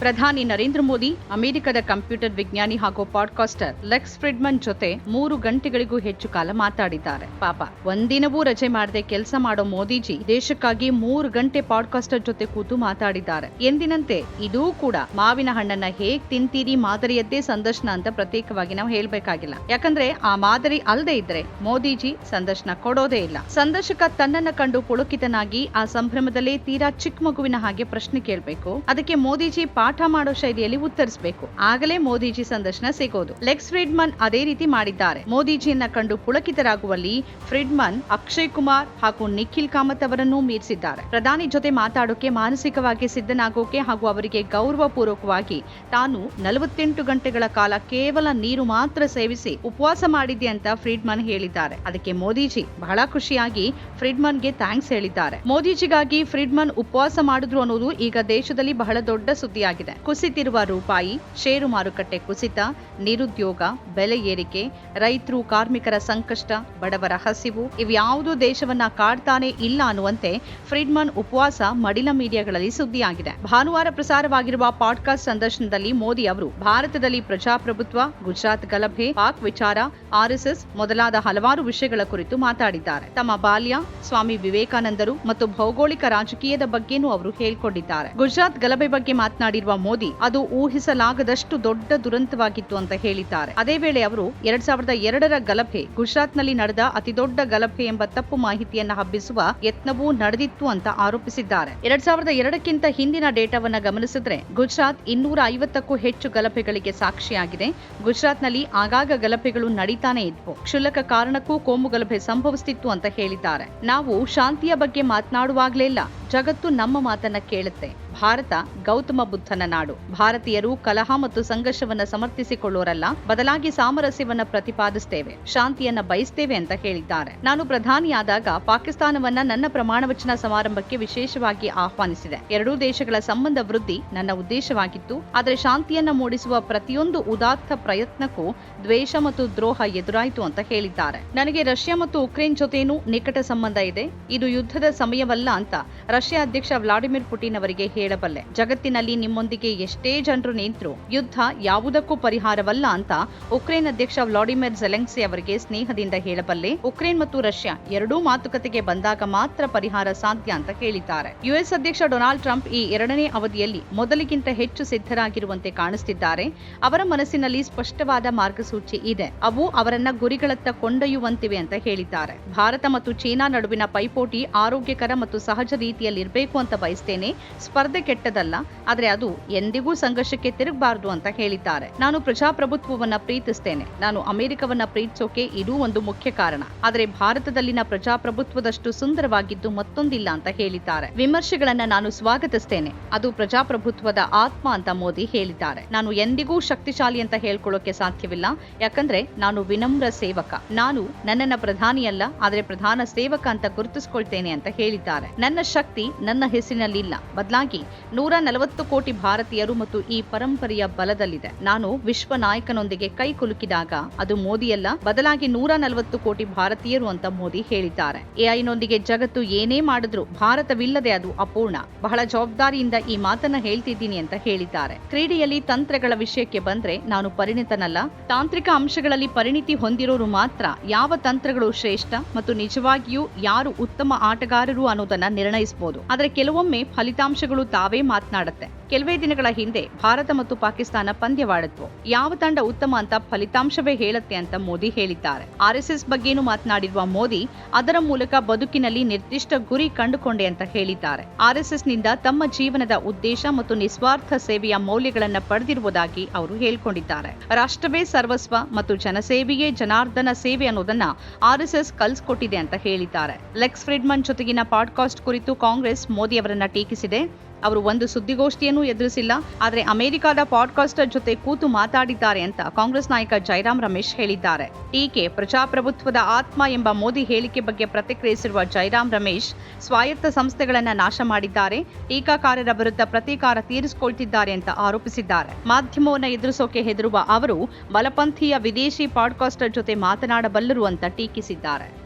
ಪ್ರಧಾನಿ ನರೇಂದ್ರ ಮೋದಿ, ಅಮೆರಿಕದ ಕಂಪ್ಯೂಟರ್ ವಿಜ್ಞಾನಿ ಹಾಗೂ ಪಾಡ್ಕಾಸ್ಟರ್ ಲೆಕ್ಸ್ ಫ್ರಿಡ್ಮನ್ ಜೊತೆ ಮೂರು ಗಂಟೆಗಳಿಗೂ ಹೆಚ್ಚು ಕಾಲ ಮಾತಾಡಿದ್ದಾರೆ. ಪಾಪ, ಒಂದಿನವೂ ರಜೆ ಮಾಡದೆ ಕೆಲಸ ಮಾಡೋ ಮೋದಿಜಿ ದೇಶಕ್ಕಾಗಿ ಮೂರು ಗಂಟೆ ಪಾಡ್ಕಾಸ್ಟರ್ ಜೊತೆ ಕೂತು ಮಾತಾಡಿದ್ದಾರೆ. ಎಂದಿನಂತೆ, ಇದೂ ಕೂಡ ಮಾವಿನ ಹಣ್ಣನ್ನ ಹೇಗ್ ತಿಂತೀರಿ ಮಾದರಿಯದ್ದೇ ಸಂದರ್ಶನ ಅಂತ ಪ್ರತ್ಯೇಕವಾಗಿ ನಾವು ಹೇಳ್ಬೇಕಾಗಿಲ್ಲ. ಯಾಕಂದ್ರೆ, ಆ ಮಾದರಿ ಅಲ್ಲದೆ ಇದ್ರೆ ಮೋದಿಜಿ ಸಂದರ್ಶನ ಕೊಡೋದೇ ಇಲ್ಲ. ಸಂದರ್ಶಕ ತನ್ನನ್ನ ಕಂಡು ಪುಳುಕಿತನಾಗಿ ಆ ಸಂಭ್ರಮದಲ್ಲೇ ತೀರಾ ಚಿಕ್ಕ ಮಗುವಿನ ಹಾಗೆ ಪ್ರಶ್ನೆ ಕೇಳಬೇಕು. ಅದಕ್ಕೆ ಮೋದಿಜಿ ಪಾಠ ಮಾಡೋ ಶೈಲಿಯಲ್ಲಿ ಉತ್ತರಿಸಬೇಕು. ಆಗಲೇ ಮೋದಿಜಿ ಸಂದರ್ಶನ ಸಿಗೋದು. ಲೆಕ್ಸ್ ಫ್ರಿಡ್ಮನ್ ಅದೇ ರೀತಿ ಮಾಡಿದ್ದಾರೆ. ಮೋದಿಜಿಯನ್ನ ಕಂಡು ಪುಳಕಿತರಾಗುವಲ್ಲಿ ಫ್ರಿಡ್ಮನ್ ಅಕ್ಷಯ್ ಕುಮಾರ್ ಹಾಗೂ ನಿಖಿಲ್ ಕಾಮತ್ ಅವರನ್ನು ಮೀರಿಸಿದ್ದಾರೆ. ಪ್ರಧಾನಿ ಜೊತೆ ಮಾತಾಡೋಕೆ ಮಾನಸಿಕವಾಗಿ ಸಿದ್ಧನಾಗೋಕೆ ಹಾಗೂ ಅವರಿಗೆ ಗೌರವ ಪೂರ್ವಕವಾಗಿ ತಾನು ನಲವತ್ತೆಂಟು ಗಂಟೆಗಳ ಕಾಲ ಕೇವಲ ನೀರು ಮಾತ್ರ ಸೇವಿಸಿ ಉಪವಾಸ ಮಾಡಿದ್ದೆ ಅಂತ ಫ್ರಿಡ್ಮನ್ ಹೇಳಿದ್ದಾರೆ. ಅದಕ್ಕೆ ಮೋದಿಜಿ ಬಹಳ ಖುಷಿಯಾಗಿ ಫ್ರಿಡ್ಮನ್ಗೆ ಥ್ಯಾಂಕ್ಸ್ ಹೇಳಿದ್ದಾರೆ. ಮೋದಿಜಿಗಾಗಿ ಫ್ರಿಡ್ಮನ್ ಉಪವಾಸ ಮಾಡಿದ್ರು ಅನ್ನೋದು ಈಗ ದೇಶದಲ್ಲಿ ಬಹಳ ದೊಡ್ಡ ಸುದ್ದಿಯಾಗಿದೆ. ಕುಸಿತಿರುವ ರೂಪಾಯಿ, ಷೇರು ಮಾರುಕಟ್ಟೆ ಕುಸಿತ, ನಿರುದ್ಯೋಗ, ಬೆಲೆ ಏರಿಕೆ, ರೈತರು, ಕಾರ್ಮಿಕರ ಸಂಕಷ್ಟ, ಬಡವರ ಹಸಿವು ಇವ್ಯಾವುದೂ ದೇಶವನ್ನ ಕಾಡ್ತಾನೆ ಇಲ್ಲ ಅನ್ನುವಂತೆ ಫ್ರೀಡ್ಮನ್ ಉಪವಾಸ ಮಡಿಲ ಮೀಡಿಯಾಗಳಲ್ಲಿ ಸುದ್ದಿಯಾಗಿದೆ. ಭಾನುವಾರ ಪ್ರಸಾರವಾಗಿರುವ ಪಾಡ್ಕಾಸ್ಟ್ ಸಂದರ್ಶನದಲ್ಲಿ ಮೋದಿ ಅವರು, ಭಾರತದಲ್ಲಿ ಪ್ರಜಾಪ್ರಭುತ್ವ, ಗುಜರಾತ್ ಗಲಭೆ, ಪಾಕ್ ವಿಚಾರ ಆರ್ಎಸ್ಎಸ್ ಮೊದಲಾದ ಹಲವಾರು ವಿಷಯಗಳ ಕುರಿತು ಮಾತಾಡಿದ್ದಾರೆ. ತಮ್ಮ ಬಾಲ್ಯ, ಸ್ವಾಮಿ ವಿವೇಕಾನಂದರು ಮತ್ತು ಭೌಗೋಳಿಕ ರಾಜಕೀಯದ ಬಗ್ಗೆನೂ ಅವರು ಹೇಳಿಕೊಂಡಿದ್ದಾರೆ. ಗುಜರಾತ್ ಗಲಭೆ ಬಗ್ಗೆ ಮಾತನಾಡಿರುವ ಮೋದಿ, ಅದು ಊಹಿಸಲಾಗದಷ್ಟು ದೊಡ್ಡ ದುರಂತವಾಗಿತ್ತು ಅಂತ ಹೇಳಿದ್ದಾರೆ. ಅದೇ ವೇಳೆ ಅವರು ಎರಡ್ ಸಾವಿರದ ಎರಡರ ಗಲಭೆ, ಗುಜರಾತ್ನಲ್ಲಿ ನಡೆದ ಅತಿದೊಡ್ಡ ಗಲಭೆ ಎಂಬ ತಪ್ಪು ಮಾಹಿತಿಯನ್ನು ಹಬ್ಬಿಸುವ ಯತ್ನವೂ ನಡೆದಿತ್ತು ಅಂತ ಆರೋಪಿಸಿದ್ದಾರೆ. ಎರಡ್ ಸಾವಿರದ ಎರಡಕ್ಕಿಂತ ಹಿಂದಿನ ಡೇಟಾವನ್ನು ಗಮನಿಸಿದ್ರೆ ಗುಜರಾತ್ ಇನ್ನೂರ ಐವತ್ತಕ್ಕೂ ಹೆಚ್ಚು ಗಲಭೆಗಳಿಗೆ ಸಾಕ್ಷಿಯಾಗಿದೆ. ಗುಜರಾತ್ನಲ್ಲಿ ಆಗಾಗ ಗಲಭೆಗಳು ನಡೀತಾನೆ ಇದ್ವು. ಕ್ಷುಲ್ಲಕ ಕಾರಣಕ್ಕೂ ಕೋಮು ಗಲಭೆ ಸಂಭವಿಸುತ್ತಿತ್ತು ಅಂತ ಹೇಳಿದ್ದಾರೆ. ನಾವು ಶಾಂತಿಯ ಬಗ್ಗೆ ಮಾತನಾಡುವಾಗ್ಲೆಲ್ಲ ಜಗತ್ತು ನಮ್ಮ ಮಾತನ್ನ ಕೇಳುತ್ತೆ. ಭಾರತ ಗೌತಮ ಬುದ್ಧನ ನಾಡು. ಭಾರತೀಯರು ಕಲಹ ಮತ್ತು ಸಂಘರ್ಷವನ್ನ ಸಮರ್ಥಿಸಿಕೊಳ್ಳೋರಲ್ಲ, ಬದಲಾಗಿ ಸಾಮರಸ್ಯವನ್ನ ಪ್ರತಿಪಾದಿಸುತ್ತೇವೆ ಶಾಂತಿಯನ್ನ ಬಯಸ್ತೇವೆ ಅಂತ ಹೇಳಿದ್ದಾರೆ. ನಾನು ಪ್ರಧಾನಿಯಾದಾಗ ಪಾಕಿಸ್ತಾನವನ್ನ ನನ್ನ ಪ್ರಮಾಣ ವಚನ ಸಮಾರಂಭಕ್ಕೆ ವಿಶೇಷವಾಗಿ ಆಹ್ವಾನಿಸಿದೆ. ಎರಡೂ ದೇಶಗಳ ಸಂಬಂಧ ವೃದ್ಧಿ ನನ್ನ ಉದ್ದೇಶವಾಗಿತ್ತು, ಆದರೆ ಶಾಂತಿಯನ್ನ ಮೂಡಿಸುವ ಪ್ರತಿಯೊಂದು ಉದಾತ್ತ ಪ್ರಯತ್ನಕ್ಕೂ ದ್ವೇಷ ಮತ್ತು ದ್ರೋಹ ಎದುರಾಯಿತು ಅಂತ ಹೇಳಿದ್ದಾರೆ. ನನಗೆ ರಷ್ಯಾ ಮತ್ತು ಉಕ್ರೇನ್ ಜೊತೆನೂ ನಿಕಟ ಸಂಬಂಧ ಇದೆ. ಇದು ಯುದ್ಧದ ಸಮಯವಲ್ಲ ಅಂತ ರಷ್ಯಾ ಅಧ್ಯಕ್ಷ ವ್ಲಾಡಿಮಿರ್ ಪುಟಿನ್ ಅವರಿಗೆ ಹೇಳಬಲ್ಲೆ. ಜಗತ್ತಿನಲ್ಲಿ ನಿಮ್ಮೊಂದಿಗೆ ಎಷ್ಟೇ ಜನರು ನಿಂತರೂ ಯುದ್ಧ ಯಾವುದಕ್ಕೂ ಪರಿಹಾರವಲ್ಲ ಅಂತ ಉಕ್ರೇನ್ ಅಧ್ಯಕ್ಷ ವ್ಲಾಡಿಮಿರ್ ಜೆಲೆನ್ಸಿ ಅವರಿಗೆ ಸ್ನೇಹದಿಂದ ಹೇಳಬಲ್ಲೆ. ಉಕ್ರೇನ್ ಮತ್ತು ರಷ್ಯಾ ಎರಡೂ ಮಾತುಕತೆಗೆ ಬಂದಾಗ ಮಾತ್ರ ಪರಿಹಾರ ಸಾಧ್ಯ ಅಂತ ಹೇಳಿದ್ದಾರೆ. ಯುಎಸ್ ಅಧ್ಯಕ್ಷ ಡೊನಾಲ್ಡ್ ಟ್ರಂಪ್ ಈ ಎರಡನೇ ಅವಧಿಯಲ್ಲಿ ಮೊದಲಿಗಿಂತ ಹೆಚ್ಚು ಸಿದ್ಧರಾಗಿರುವಂತೆ ಕಾಣಿಸುತ್ತಿದ್ದಾರೆ ಅವರ ಮನಸ್ಸಿನಲ್ಲಿ ಸ್ಪಷ್ಟವಾದ ಮಾರ್ಗಸೂಚಿ ಇದೆ. ಅವು ಅವರನ್ನ ಗುರಿಗಳತ್ತ ಕೊಂಡೊಯ್ಯುವಂತಿವೆ ಅಂತ ಹೇಳಿದ್ದಾರೆ. ಭಾರತ ಮತ್ತು ಚೀನಾ ನಡುವಿನ ಪೈಪೋಟಿ ಆರೋಗ್ಯಕರ ಮತ್ತು ಸಹಜ ರೀತಿಯಲ್ಲಿರಬೇಕು ಅಂತ ಬಯಸ್ತೇನೆ. ಸ್ಪರ್ಧೆ ಕೆಟ್ಟದಲ್ಲ ಆದರೆ ಅದು ಎಂದಿಗೂ ಸಂಘರ್ಷಕ್ಕೆ ತಿರುಗಬಾರದು ಅಂತ ಹೇಳಿದ್ದಾರೆ. ನಾನು ಪ್ರಜಾಪ್ರಭುತ್ವವನ್ನ ಪ್ರೀತಿಸ್ತೇನೆ. ನಾನು ಅಮೆರಿಕವನ್ನ ಪ್ರೀತಿಸೋಕೆ ಇದೂ ಒಂದು ಮುಖ್ಯ ಕಾರಣ. ಆದರೆ ಭಾರತದಲ್ಲಿನ ಪ್ರಜಾಪ್ರಭುತ್ವದಷ್ಟು ಸುಂದರವಾಗಿದ್ದು ಮತ್ತೊಂದಿಲ್ಲ ಅಂತ ಹೇಳಿದ್ದಾರೆ. ವಿಮರ್ಶೆಗಳನ್ನ ನಾನು ಸ್ವಾಗತಿಸ್ತೇನೆ. ಅದು ಪ್ರಜಾಪ್ರಭುತ್ವದ ಆತ್ಮ ಅಂತ ಮೋದಿ ಹೇಳಿದ್ದಾರೆ. ನಾನು ಎಂದಿಗೂ ಶಕ್ತಿಶಾಲಿ ಅಂತ ಹೇಳ್ಕೊಳ್ಳೋಕೆ ಸಾಧ್ಯವಿಲ್ಲ. ಯಾಕಂದ್ರೆ ನಾನು ವಿನಮ್ರ ಸೇವಕ. ನಾನು ನನ್ನನ್ನ ಪ್ರಧಾನಿಯಲ್ಲ, ಆದರೆ ಪ್ರಧಾನ ಸೇವಕ ಅಂತ ಗುರುತಿಸ್ಕೊಳ್ತೇನೆ ಅಂತ ಹೇಳಿದ್ದಾರೆ. ನನ್ನ ಶಕ್ತಿ ನನ್ನ ಹೆಸರಿನಲ್ಲಿಲ್ಲ. ಬದಲಾಗಿ ನೂರ ನಲವತ್ತು ಕೋಟಿ ಭಾರತೀಯರು ಮತ್ತು ಈ ಪರಂಪರೆಯ ಬಲದಲ್ಲಿದೆ. ನಾನು ವಿಶ್ವ ನಾಯಕನೊಂದಿಗೆ ಕೈ ಕುಲುಕಿದಾಗ ಅದು ಮೋದಿಯಲ್ಲ, ಬದಲಾಗಿ ನೂರ ನಲವತ್ತು ಕೋಟಿ ಭಾರತೀಯರು ಅಂತ ಮೋದಿ ಹೇಳಿದ್ದಾರೆ. ಎಐನೊಂದಿಗೆ ಜಗತ್ತು ಏನೇ ಮಾಡಿದ್ರು ಭಾರತವಿಲ್ಲದೆ ಅದು ಅಪೂರ್ಣ. ಬಹಳ ಜವಾಬ್ದಾರಿಯಿಂದ ಈ ಮಾತನ್ನ ಹೇಳ್ತಿದ್ದೀನಿ ಅಂತ ಹೇಳಿದ್ದಾರೆ. ಕ್ರೀಡೆಯಲ್ಲಿ ತಂತ್ರಗಳ ವಿಷಯಕ್ಕೆ ಬಂದ್ರೆ ನಾನು ಪರಿಣಿತನಲ್ಲ. ತಾಂತ್ರಿಕ ಅಂಶಗಳಲ್ಲಿ ಪರಿಣಿತಿ ಹೊಂದಿರೋರು ಮಾತ್ರ ಯಾವ ತಂತ್ರಗಳು ಶ್ರೇಷ್ಠ ಮತ್ತು ನಿಜವಾಗಿಯೂ ಯಾರು ಉತ್ತಮ ಆಟಗಾರರು ಅನ್ನೋದನ್ನ ನಿರ್ಣಯಿಸಬಹುದು ಆದರೆ ಕೆಲವೊಮ್ಮೆ ಫಲಿತಾಂಶಗಳು ತಾವೇ ಮಾತನಾಡುತ್ತೆ. ಕೆಲವೇ ದಿನಗಳ ಹಿಂದೆ ಭಾರತ ಮತ್ತು ಪಾಕಿಸ್ತಾನ ಪಂದ್ಯವಾಡಿದ್ವು ಯಾವ ತಂಡ ಉತ್ತಮ ಅಂತ ಫಲಿತಾಂಶವೇ ಹೇಳುತ್ತೆ ಅಂತ ಮೋದಿ ಹೇಳಿದ್ದಾರೆ. ಆರ್ಎಸ್ಎಸ್ ಬಗ್ಗೆನೂ ಮಾತನಾಡಿರುವ ಮೋದಿ, ಅದರ ಮೂಲಕ ಬದುಕಿನಲ್ಲಿ ನಿರ್ದಿಷ್ಟ ಗುರಿ ಕಂಡುಕೊಂಡೆ ಅಂತ ಹೇಳಿದ್ದಾರೆ. ಆರ್ಎಸ್ಎಸ್ನಿಂದ ತಮ್ಮ ಜೀವನದ ಉದ್ದೇಶ ಮತ್ತು ನಿಸ್ವಾರ್ಥ ಸೇವೆಯ ಮೌಲ್ಯಗಳನ್ನ ಪಡೆದಿರುವುದಾಗಿ ಅವರು ಹೇಳಿಕೊಂಡಿದ್ದಾರೆ. ರಾಷ್ಟ್ರವೇ ಸರ್ವಸ್ವ ಮತ್ತು ಜನಸೇವೆಯೇ ಜನಾರ್ದನ ಸೇವೆ ಅನ್ನೋದನ್ನ ಆರ್ಎಸ್ಎಸ್ ಕಲ್ಸ್ಕೊಟ್ಟಿದೆ ಅಂತ ಹೇಳಿದ್ದಾರೆ. ಲೆಕ್ಸ್ ಫ್ರಿಡ್ಮನ್ ಜೊತೆಗಿನ ಪಾಡ್ಕಾಸ್ಟ್ ಕುರಿತು ಕಾಂಗ್ರೆಸ್ ಮೋದಿ ಅವರನ್ನ ಟೀಕಿಸಿದೆ. ಅವರು ಒಂದು ಸುದ್ದಿಗೋಷ್ಠಿಯನ್ನು ಎದುರಿಸಿಲ್ಲ. ಆದರೆ ಅಮೆರಿಕದ ಪಾಡ್ಕಾಸ್ಟರ್ ಜೊತೆ ಕೂತು ಮಾತಾಡಿದ್ದಾರೆ ಅಂತ ಕಾಂಗ್ರೆಸ್ ನಾಯಕ ಜೈರಾಮ್ ರಮೇಶ್ ಹೇಳಿದ್ದಾರೆ. ಟೀಕೆ ಪ್ರಜಾಪ್ರಭುತ್ವದ ಆತ್ಮ ಎಂಬ ಮೋದಿ ಹೇಳಿಕೆ ಬಗ್ಗೆ ಪ್ರತಿಕ್ರಿಯಿಸಿರುವ ಜೈರಾಮ್ ರಮೇಶ್, ಸ್ವಾಯತ್ತ ಸಂಸ್ಥೆಗಳನ್ನ ನಾಶ ಮಾಡಿದ್ದಾರೆ, ಟೀಕಾಕಾರರ ವಿರುದ್ಧ ಪ್ರತೀಕಾರ ತೀರಿಸಿಕೊಳ್ತಿದ್ದಾರೆ ಅಂತ ಆರೋಪಿಸಿದ್ದಾರೆ. ಮಾಧ್ಯಮವನ್ನು ಎದುರಿಸೋಕೆ ಹೆದರುವ ಅವರು, ಬಲಪಂಥೀಯ ವಿದೇಶಿ ಪಾಡ್ಕಾಸ್ಟರ್ ಜೊತೆ ಮಾತನಾಡಬಲ್ಲರು ಅಂತ ಟೀಕಿಸಿದ್ದಾರೆ.